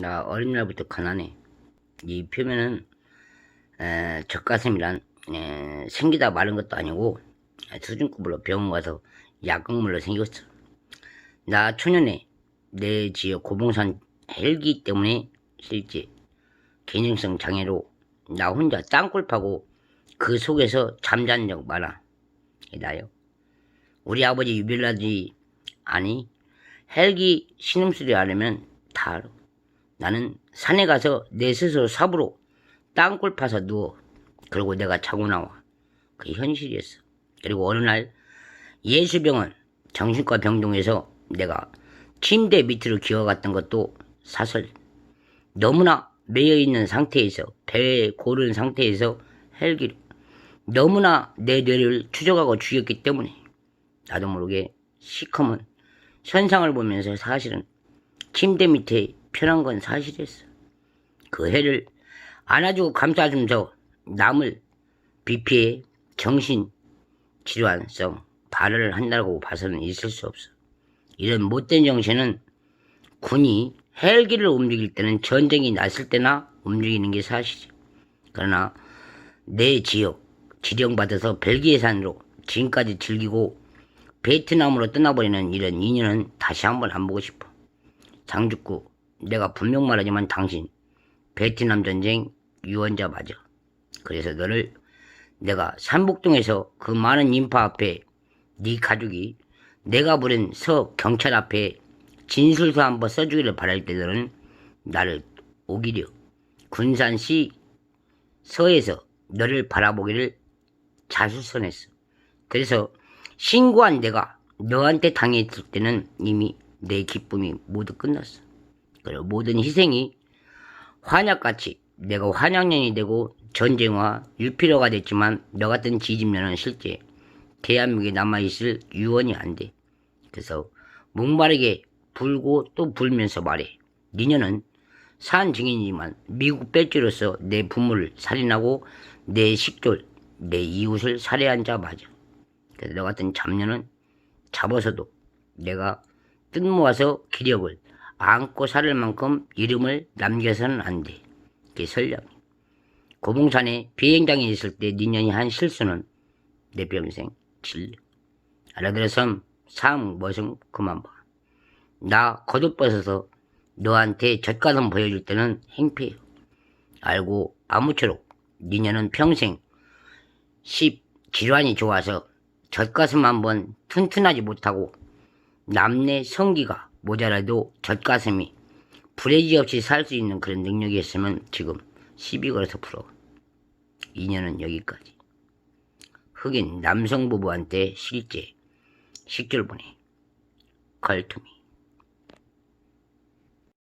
나 어린 날부터 가난해. 이 표면은 에, 젖가슴이란 에, 생기다 마른 것도 아니고 수준급으로 병원 가서 약국물로 생겼어. 나 초년에 내 지역 고봉산 헬기 때문에 실제 개능성 장애로 나 혼자 땅굴 파고 그 속에서 잠자는 적 많아. 나요. 우리 아버지 유별나지 아니 헬기 신음소리 알으면 다 알아. 나는 산에 가서 내 스스로 삽으로 땅굴 파서 누워. 그리고 내가 자고 나와. 그 현실이었어. 그리고 어느 날 예수병원 정신과 병동에서 내가 침대 밑으로 기어갔던 것도 사설. 너무나 매여 있는 상태에서 배에 고른 상태에서 헬기로 너무나 내 뇌를 추적하고 죽였기 때문에 나도 모르게 시커먼 현상을 보면서 사실은 침대 밑에 편한 건 사실이었어. 그 해를 안아주고 감싸주면서 남을 비피해 정신 질환성 발언을 한다고 봐서는 있을 수 없어. 이런 못된 정신은 군이 헬기를 움직일 때는 전쟁이 났을 때나 움직이는 게 사실이야. 그러나 내 지역 지령받아서 벨기에산으로 지금까지 즐기고 베트남으로 떠나버리는 이런 인연은 다시 한번 안 보고 싶어. 장죽구, 내가 분명 말하지만 당신 베트남 전쟁 유언자 맞아. 그래서 너를 내가 삼복동에서 그 많은 인파 앞에 네 가족이 내가 부른 서 경찰 앞에 진술서 한번 써주기를 바랄 때 너는 나를 오기려 군산시 서에서 너를 바라보기를 자수선했어. 그래서 신고한 내가 너한테 당했을 때는 이미 내 기쁨이 모두 끝났어. 그리고 모든 희생이 환약같이 내가 환양년이 되고 전쟁과 유피로가 됐지만 너 같은 지집년은 실제 대한민국에 남아있을 유언이 안 돼. 그래서 목마르게 불고 또 불면서 말해. 니녀는 산 증인이지만 미국 배지로서 내 부모를 살인하고 내 식졸, 내 이웃을 살해한 자 맞아. 그래서 너 같은 잡녀는 잡아서도 내가 뜻 모아서 기력을 안고 살을 만큼 이름을 남겨서는 안 돼. 그게 설령. 고봉산에 비행장에 있을 때 니년이 한 실수는 내 평생 진려. 알아들어서 삶 멋은 그만 봐. 나 겉옷벗어서 너한테 젖가슴 보여줄 때는 행패요. 알고 아무쪼록 니년은 평생 십 질환이 좋아서 젖가슴 한번 튼튼하지 못하고 남내 성기가 모자라도 젖가슴이 불해지 없이 살 수 있는 그런 능력이 있으면 지금 시비 걸어서 풀어. 인연은 여기까지. 흑인 남성 부부한테 실제 식줄 보내. 걸투미.